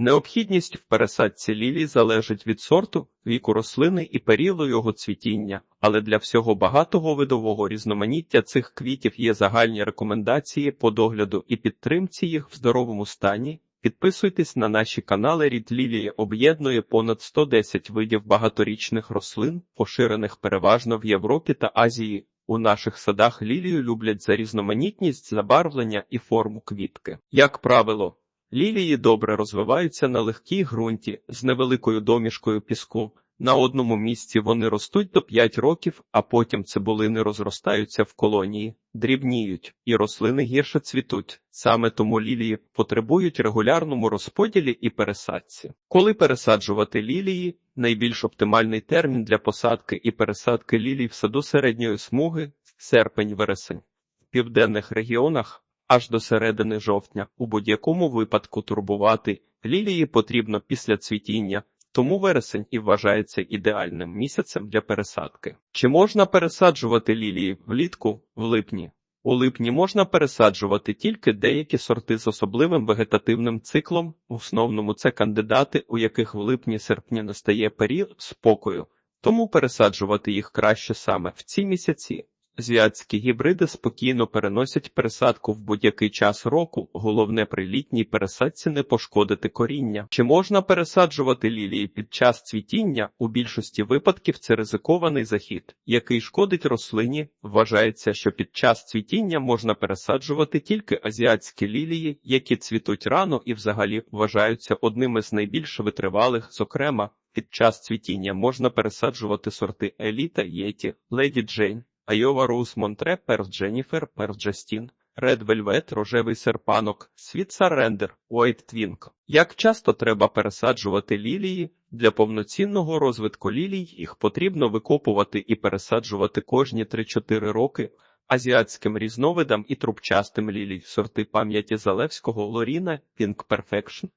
Необхідність в пересадці лілій залежить від сорту, віку рослини і періоду його цвітіння, але для всього багатого видового різноманіття цих квітів є загальні рекомендації по догляду і підтримці їх в здоровому стані. Підписуйтесь на наші канали Рід Лілії об'єднує понад 110 видів багаторічних рослин, поширених переважно в Європі та Азії. У наших садах лілію люблять за різноманітність забарвлення і форму квітки. Як правило, лілії добре розвиваються на легкій ґрунті з невеликою домішкою піску. На одному місці вони ростуть до 5 років, а потім цибулини розростаються в колонії, дрібніють, і рослини гірше цвітуть. Саме тому лілії потребують регулярному розподілі і пересадці. Коли пересаджувати лілії, найбільш оптимальний термін для посадки і пересадки лілій в саду середньої смуги серпень-вересень. В південних регіонах аж до середини жовтня. У будь-якому випадку турбувати лілії потрібно після цвітіння. Тому вересень і вважається ідеальним місяцем для пересадки. Чи можна пересаджувати лілії влітку в липні? У липні можна пересаджувати тільки деякі сорти з особливим вегетативним циклом. В основному це кандидати, у яких в липні-серпні настає період спокою, тому пересаджувати їх краще саме в ці місяці. Азіатські гібриди спокійно переносять пересадку в будь-який час року. Головне при літній пересадці не пошкодити коріння. Чи можна пересаджувати лілії під час цвітіння? У більшості випадків це ризикований захід, який шкодить рослині. Вважається, що під час цвітіння можна пересаджувати тільки азіатські лілії, які цвітуть рано і взагалі вважаються одними з найбільш витривалих, зокрема. Під час цвітіння можна пересаджувати сорти Еліта, Єті, Леді Джейн, Айова Роуз Монтре, Перс Дженніфер, Перс Джастін, Ред Вельвет, Рожевий серпанок, Світ Сарендер, Уайт Твінк. Як часто треба пересаджувати лілії? Для повноцінного розвитку лілій їх потрібно викопувати і пересаджувати кожні 3-4 роки. Азіатським різновидам і трубчастим лілій сорти пам'яті Залевського Лоріна, Pink Perfection,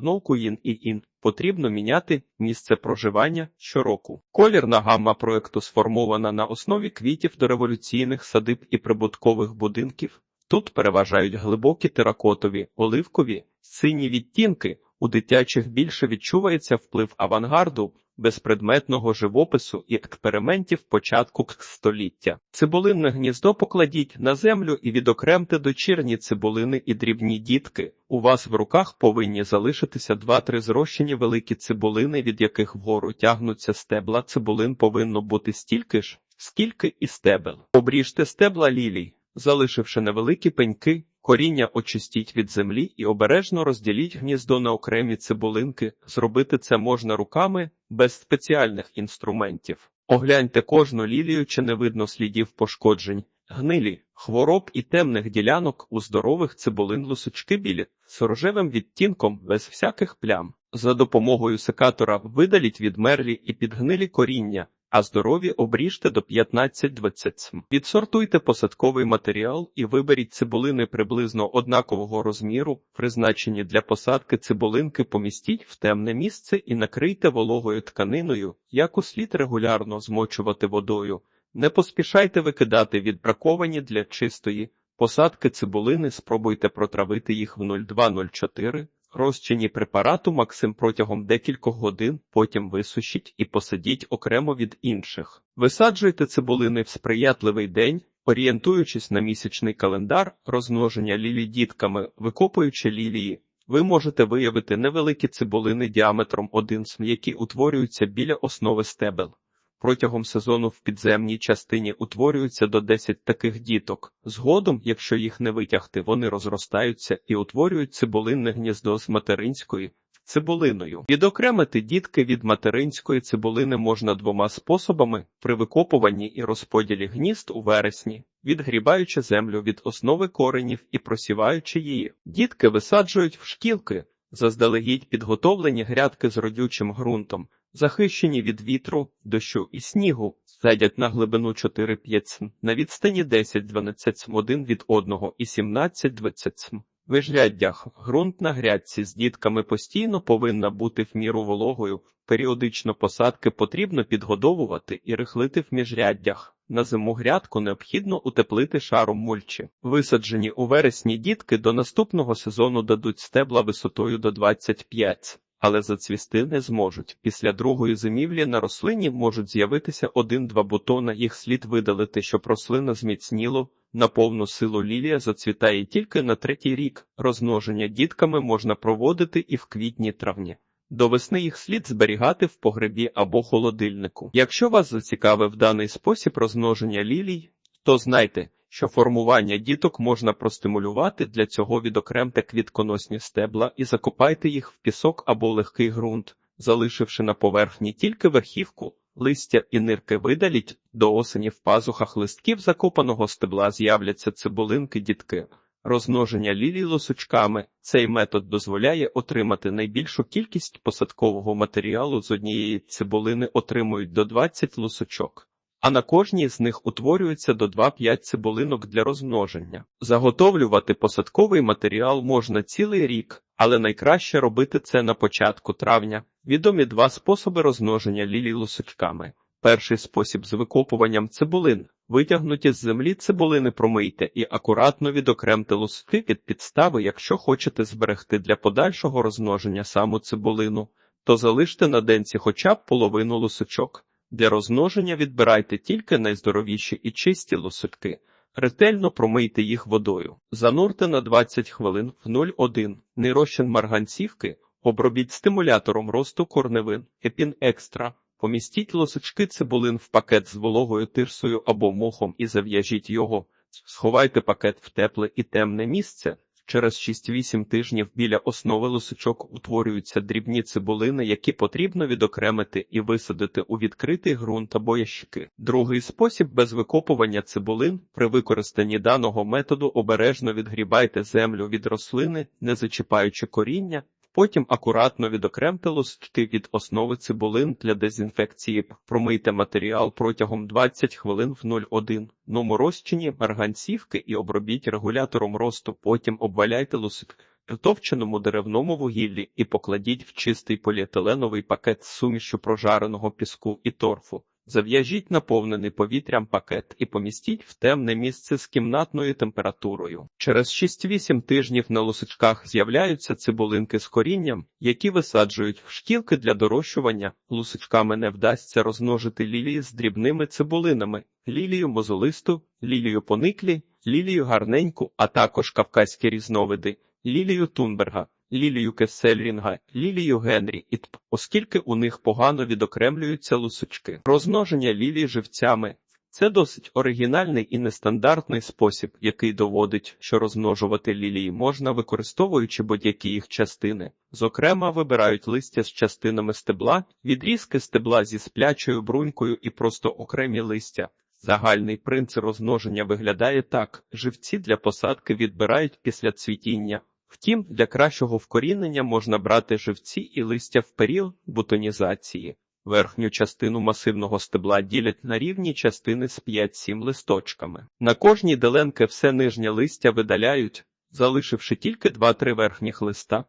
Snow Queen і Ін потрібно міняти місце проживання щороку. Колірна гамма проекту сформована на основі квітів дореволюційних садиб і прибуткових будинків. Тут переважають глибокі теракотові, оливкові, сині відтінки. У дитячих більше відчувається вплив авангарду, безпредметного живопису і експериментів початку століття. Цибулинне гніздо покладіть на землю і відокремте дочірні цибулини і дрібні дітки. У вас в руках повинні залишитися два-три зрощені великі цибулини, від яких вгору тягнуться стебла. Цибулин повинно бути стільки ж, скільки і стебел. Обріжте стебла лілій, залишивши невеликі пеньки. Коріння очистіть від землі і обережно розділіть гніздо на окремі цибулинки. Зробити це можна руками без спеціальних інструментів. Огляньте кожну лілію, чи не видно слідів пошкоджень, гнилі, хвороб і темних ділянок у здорових цибулин лусочки білі з рожевим відтінком без всяких плям. За допомогою секатора видаліть відмерлі і підгнилі коріння а здорові обріжте до 15-20 см. Відсортуйте посадковий матеріал і виберіть цибулини приблизно однакового розміру, призначені для посадки цибулинки помістіть в темне місце і накрийте вологою тканиною, яку слід регулярно змочувати водою. Не поспішайте викидати відбраковані для чистої посадки цибулини, спробуйте протравити їх в 0204 Розчині препарату Максим протягом декількох годин, потім висушіть і посадіть окремо від інших. Висаджуйте цибулини в сприятливий день, орієнтуючись на місячний календар, розмноження лілій дітками, викопуючи лілії. Ви можете виявити невеликі цибулини діаметром 1 см, які утворюються біля основи стебел. Протягом сезону в підземній частині утворюються до 10 таких діток. Згодом, якщо їх не витягти, вони розростаються і утворюють цибулинне гніздо з материнської цибулиною. Відокремити дітки від материнської цибулини можна двома способами: при викопуванні і розподілі гнізд у вересні, відгрібаючи землю від основи коренів і просіваючи її. Дітки висаджують в шкілки, заздалегідь підготовлені грядки з родючим ґрунтом захищені від вітру, дощу і снігу, садять на глибину 4-5 см, на відстані 10-12 см один від одного і 17-20 см. Вижряддях ґрунт на грядці з дітками постійно повинна бути в міру вологою. Періодично посадки потрібно підгодовувати і рихлити в міжряддях. На зиму грядку необхідно утеплити шаром мульчі. Висаджені у вересні дітки до наступного сезону дадуть стебла висотою до 25, але зацвісти не зможуть. Після другої зимівлі на рослині можуть з'явитися один-два бутона, їх слід видалити, щоб рослина зміцніло. На повну силу лілія зацвітає тільки на третій рік. Розмноження дітками можна проводити і в квітні-травні. До весни їх слід зберігати в погребі або холодильнику. Якщо вас зацікавив даний спосіб розмноження лілій, то знайте, що формування діток можна простимулювати, для цього відокремте квітконосні стебла і закопайте їх в пісок або легкий ґрунт, залишивши на поверхні тільки верхівку, листя і нирки видаліть, до осені в пазухах листків закопаного стебла з'являться цибулинки дітки. Розмноження лілій лосочками цей метод дозволяє отримати найбільшу кількість посадкового матеріалу з однієї цибулини отримують до 20 лосочок, а на кожній з них утворюється до 2-5 цибулинок для розмноження. Заготовлювати посадковий матеріал можна цілий рік, але найкраще робити це на початку травня. Відомі два способи розмноження лілій лосочками. Перший спосіб з викопуванням цибулин. Витягнуті з землі цибулини промийте і акуратно відокремте лусти від підстави, якщо хочете зберегти для подальшого розмноження саму цибулину, то залиште на денці хоча б половину лусочок. Для розмноження відбирайте тільки найздоровіші і чисті лусочки. Ретельно промийте їх водою. Занурте на 20 хвилин в 0,1 нейрощин марганцівки, обробіть стимулятором росту корневин, епін екстра. Помістіть лосочки цибулин в пакет з вологою тирсою або мохом і зав'яжіть його. Сховайте пакет в тепле і темне місце. Через 6-8 тижнів біля основи лисичок утворюються дрібні цибулини, які потрібно відокремити і висадити у відкритий ґрунт або ящики. Другий спосіб без викопування цибулин при використанні даного методу обережно відгрібайте землю від рослини, не зачіпаючи коріння. Потім акуратно відокремте листки від основи цибулин для дезінфекції, промийте матеріал протягом 20 хвилин в 0,1 ному розчині марганцівки і обробіть регулятором росту, потім обваляйте лусик в товченому деревному вугіллі і покладіть в чистий поліетиленовий пакет з сумішю прожареного піску і торфу. Зав'яжіть наповнений повітрям пакет і помістіть в темне місце з кімнатною температурою. Через 6-8 тижнів на лусочках з'являються цибулинки з корінням, які висаджують в шкілки для дорощування. Лусочками не вдасться розмножити лілії з дрібними цибулинами, лілію мозолисту, лілію пониклі, лілію гарненьку, а також кавказькі різновиди, лілію Тунберга лілію Кесельрінга, лілію Генрі і Тп, оскільки у них погано відокремлюються лусочки. Розмноження лілій живцями це досить оригінальний і нестандартний спосіб, який доводить, що розмножувати лілії можна, використовуючи будь-які їх частини. Зокрема, вибирають листя з частинами стебла, відрізки стебла зі сплячою брунькою і просто окремі листя. Загальний принцип розмноження виглядає так: живці для посадки відбирають після цвітіння. Втім, для кращого вкорінення можна брати живці і листя в період бутонізації. Верхню частину масивного стебла ділять на рівні частини з 5-7 листочками. На кожній деленки все нижнє листя видаляють, залишивши тільки 2-3 верхніх листа.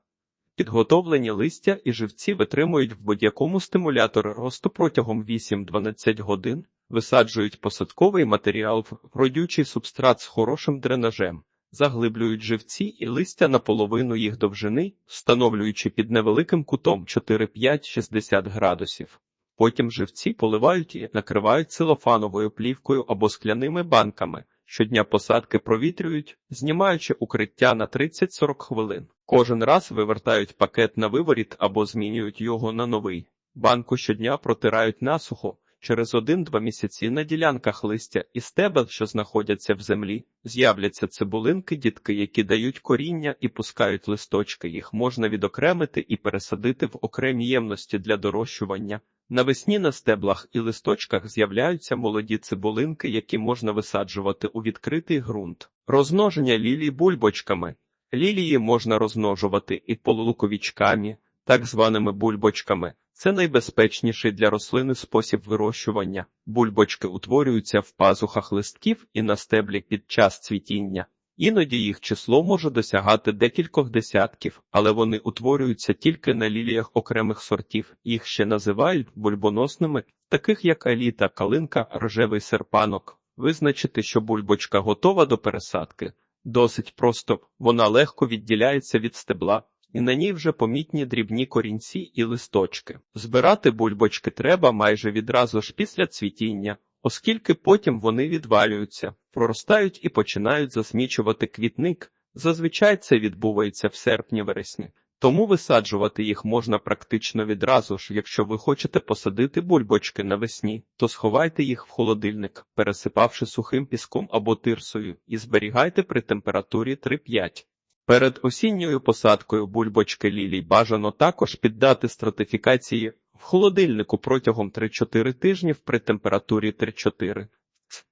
Підготовлені листя і живці витримують в будь-якому стимуляторі росту протягом 8-12 годин, висаджують посадковий матеріал в родючий субстрат з хорошим дренажем заглиблюють живці і листя наполовину їх довжини, встановлюючи під невеликим кутом 4-5-60 градусів. Потім живці поливають і накривають целофановою плівкою або скляними банками. Щодня посадки провітрюють, знімаючи укриття на 30-40 хвилин. Кожен раз вивертають пакет на виворіт або змінюють його на новий. Банку щодня протирають насухо, Через один-два місяці на ділянках листя і стебел, що знаходяться в землі, з'являться цибулинки, дітки, які дають коріння і пускають листочки. Їх можна відокремити і пересадити в окремі ємності для дорощування. Навесні на стеблах і листочках з'являються молоді цибулинки, які можна висаджувати у відкритий ґрунт. Розмноження лілій бульбочками. Лілії можна розмножувати і полулуковічками, так званими бульбочками. Це найбезпечніший для рослини спосіб вирощування. Бульбочки утворюються в пазухах листків і на стеблі під час цвітіння. Іноді їх число може досягати декількох десятків, але вони утворюються тільки на ліліях окремих сортів. Їх ще називають бульбоносними, таких як еліта, калинка, рожевий серпанок. Визначити, що бульбочка готова до пересадки. Досить просто, вона легко відділяється від стебла, і на ній вже помітні дрібні корінці і листочки. Збирати бульбочки треба майже відразу ж після цвітіння, оскільки потім вони відвалюються, проростають і починають засмічувати квітник. Зазвичай це відбувається в серпні-вересні. Тому висаджувати їх можна практично відразу ж. Якщо ви хочете посадити бульбочки навесні, то сховайте їх в холодильник, пересипавши сухим піском або тирсою, і зберігайте при температурі 3-5. Перед осінньою посадкою бульбочки лілій бажано також піддати стратифікації в холодильнику протягом 3-4 тижнів при температурі 3-4.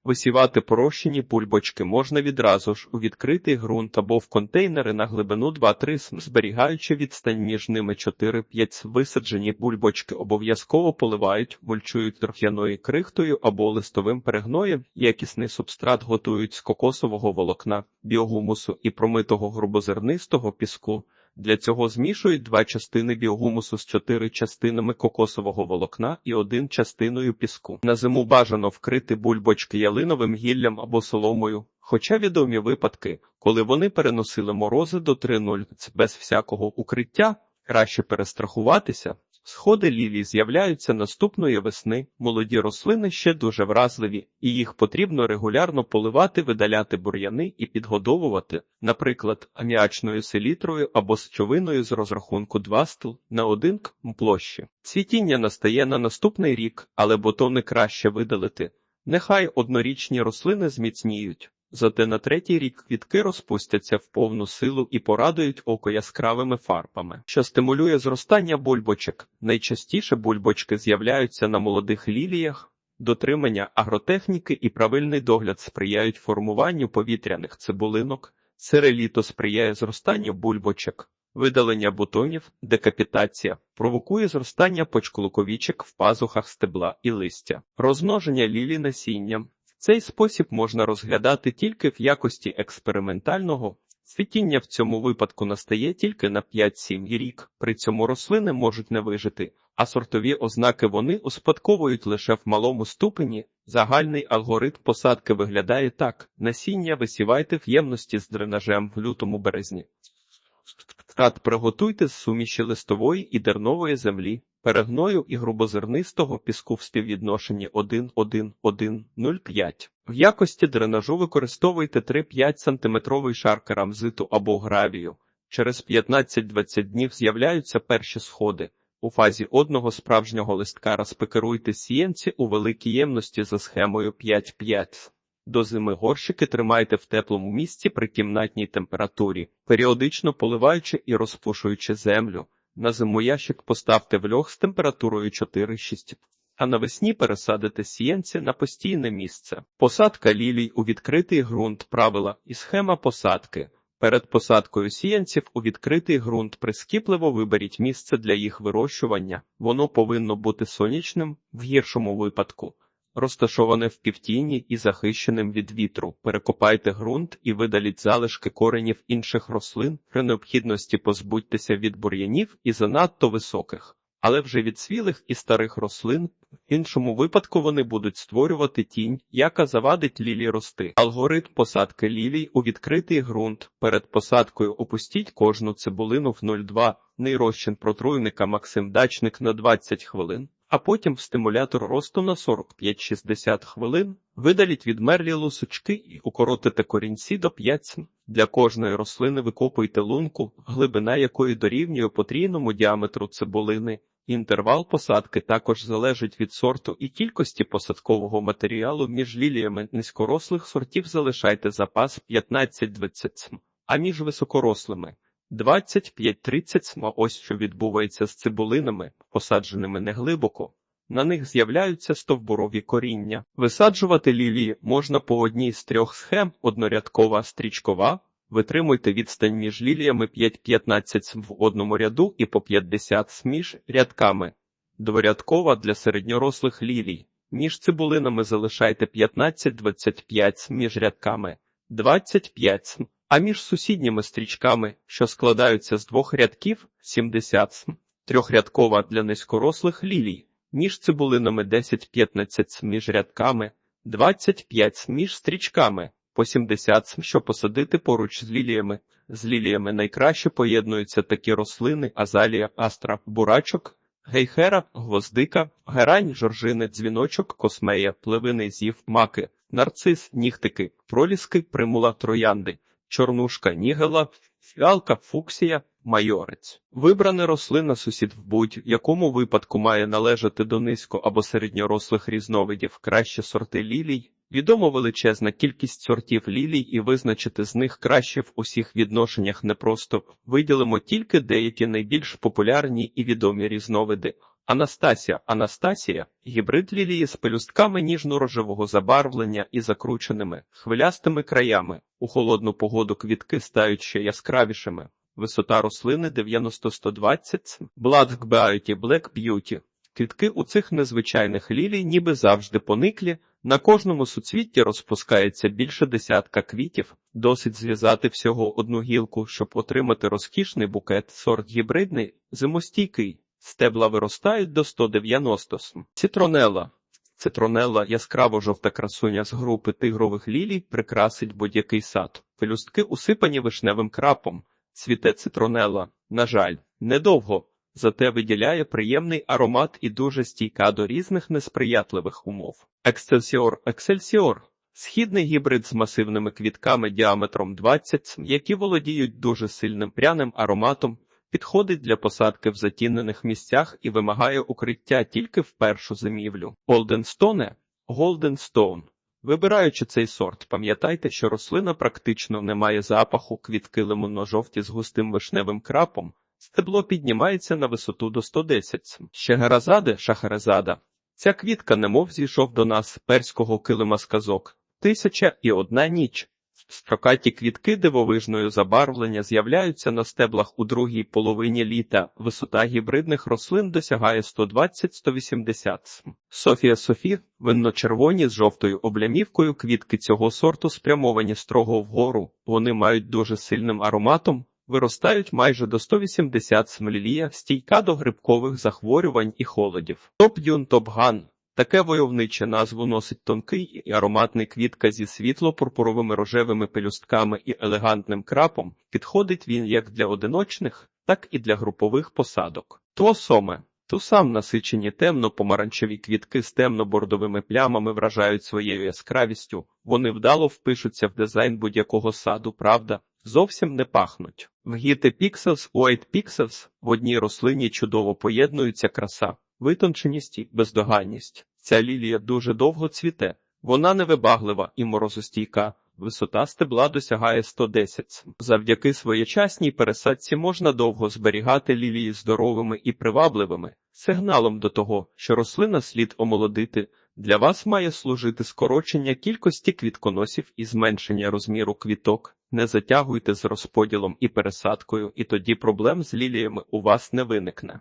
Висівати порощені бульбочки можна відразу ж у відкритий ґрунт або в контейнери на глибину 2-3 см, зберігаючи відстань між ними 4-5 см. Висаджені бульбочки обов'язково поливають, мульчують торф'яною крихтою або листовим перегноєм, якісний субстрат готують з кокосового волокна, біогумусу і промитого грубозернистого піску. Для цього змішують два частини біогумусу з чотири частинами кокосового волокна і один частиною піску. На зиму бажано вкрити бульбочки ялиновим гіллям або соломою, хоча відомі випадки, коли вони переносили морози до 3-0 без всякого укриття, краще перестрахуватися. Сходи лілій з'являються наступної весни, молоді рослини ще дуже вразливі, і їх потрібно регулярно поливати, видаляти бур'яни і підгодовувати, наприклад, аміачною селітрою або сечовиною з розрахунку 2 стл на 1 км площі. Цвітіння настає на наступний рік, але бутони краще видалити. Нехай однорічні рослини зміцніють. Зате на третій рік квітки розпустяться в повну силу і порадують око яскравими фарбами, що стимулює зростання бульбочок. Найчастіше бульбочки з'являються на молодих ліліях. Дотримання агротехніки і правильний догляд сприяють формуванню повітряних цибулинок, сире літо сприяє зростанню бульбочок, видалення бутонів, декапітація, провокує зростання почклуковічок в пазухах стебла і листя, розмноження лілі насінням. Цей спосіб можна розглядати тільки в якості експериментального. Цвітіння в цьому випадку настає тільки на 5-7 рік, при цьому рослини можуть не вижити, а сортові ознаки вони успадковують лише в малому ступені. Загальний алгоритм посадки виглядає так: насіння висівайте в ємності з дренажем в лютому березні. Трат приготуйте з суміші листової і дернової землі, перегною і грубозернистого піску в співвідношенні 1-1-1-0,5. В якості дренажу використовуйте 3-5 см шар керамзиту або гравію. Через 15-20 днів з'являються перші сходи. У фазі одного справжнього листка розпекеруйте сіянці у великій ємності за схемою 5-5. До зими горщики тримайте в теплому місці при кімнатній температурі, періодично поливаючи і розпушуючи землю. На зиму ящик поставте в льох з температурою 4-6, а навесні пересадите сіянці на постійне місце. Посадка лілій у відкритий ґрунт правила і схема посадки. Перед посадкою сіянців у відкритий ґрунт прискіпливо виберіть місце для їх вирощування. Воно повинно бути сонячним в гіршому випадку. Розташоване в півтіні і захищеним від вітру, перекопайте ґрунт і видаліть залишки коренів інших рослин, при необхідності позбудьтеся від бур'янів і занадто високих, але вже від свілих і старих рослин, в іншому випадку вони будуть створювати тінь, яка завадить лілі рости. Алгоритм посадки лілій у відкритий ґрунт. Перед посадкою опустіть кожну цибулину в 0,2, нейрозчин протруйника Максим Дачник на 20 хвилин а потім в стимулятор росту на 45-60 хвилин, видаліть відмерлі лусочки і укоротите корінці до 5 см. Для кожної рослини викопуйте лунку, глибина якої дорівнює потрійному діаметру цибулини. Інтервал посадки також залежить від сорту і кількості посадкового матеріалу між ліліями низькорослих сортів залишайте запас 15-20 см, а між високорослими 25-30 см. Ось що відбувається з цибулинами, посадженими неглибоко. На них з'являються стовбурові коріння. Висаджувати лілії можна по одній з трьох схем: однорядкова, стрічкова. Витримуйте відстань між ліліями 5-15 см в одному ряду і по 50 см між рядками. Дворядкова для середньорослих лілій. Між цибулинами залишайте 15-25 см між рядками, 25 см а між сусідніми стрічками, що складаються з двох рядків, 70 см. Трьохрядкова для низькорослих лілій, між цибулинами 10-15 см між рядками, 25 см між стрічками, по 70 см, що посадити поруч з ліліями. З ліліями найкраще поєднуються такі рослини: азалія, астра, бурачок, гейхера, гвоздика, герань, жоржини, дзвіночок, космея, пливини, зів, маки, нарцис, нігтики, проліски, примула, троянди, чорнушка, нігела, фіалка, фуксія, майорець. Вибрана рослина сусід в будь-якому випадку має належати до низько або середньорослих різновидів, краще сорти лілій. Відомо величезна кількість сортів лілій і визначити з них краще в усіх відношеннях непросто. Виділимо тільки деякі найбільш популярні і відомі різновиди. Анастасія Анастасія гібрид лілії з пелюстками ніжно-рожевого забарвлення і закрученими хвилястими краями. У холодну погоду квітки стають ще яскравішими. Висота рослини 90-120 Black Beauty Black Beauty. Квітки у цих незвичайних лілій ніби завжди пониклі, на кожному суцвітті розпускається більше десятка квітів, досить зв'язати всього одну гілку, щоб отримати розкішний букет, сорт гібридний, зимостійкий, стебла виростають до 190 см. Цитронела. Цитронела яскраво жовта красуня з групи тигрових лілій прикрасить будь-який сад. Пелюстки усипані вишневим крапом. Цвіте цитронела, на жаль, недовго, зате виділяє приємний аромат і дуже стійка до різних несприятливих умов. Ексельсіор Ексельсіор східний гібрид з масивними квітками діаметром 20 см, які володіють дуже сильним пряним ароматом, підходить для посадки в затінених місцях і вимагає укриття тільки в першу зимівлю. Голденстоне Голденстоун Вибираючи цей сорт, пам'ятайте, що рослина практично не має запаху, квітки лимонно-жовті з густим вишневим крапом, стебло піднімається на висоту до 110 см. Шехерезаде шахерезада. Ця квітка немов зійшов до нас перського килима сказок. Тисяча і одна ніч. Строкаті квітки дивовижною забарвлення з'являються на стеблах у другій половині літа. Висота гібридних рослин досягає 120-180 см. Софія Софі, винно-червоні з жовтою облямівкою квітки цього сорту спрямовані строго вгору. Вони мають дуже сильним ароматом, виростають майже до 180 см лілія, стійка до грибкових захворювань і холодів. Топ-дюн Топ-ган Таке войовниче назву носить тонкий і ароматний квітка зі світло-пурпуровими рожевими пелюстками і елегантним крапом. Підходить він як для одиночних, так і для групових посадок. Туосоме Ту сам насичені темно-помаранчеві квітки з темно-бордовими плямами вражають своєю яскравістю. Вони вдало впишуться в дизайн будь-якого саду, правда, зовсім не пахнуть. В гіти Pixels White Pixels в одній рослині чудово поєднуються краса, витонченість і бездоганність. Ця лілія дуже довго цвіте, вона невибаглива і морозостійка. Висота стебла досягає 110 см. Завдяки своєчасній пересадці можна довго зберігати лілії здоровими і привабливими. Сигналом до того, що рослина слід омолодити, для вас має служити скорочення кількості квітконосів і зменшення розміру квіток. Не затягуйте з розподілом і пересадкою, і тоді проблем з ліліями у вас не виникне.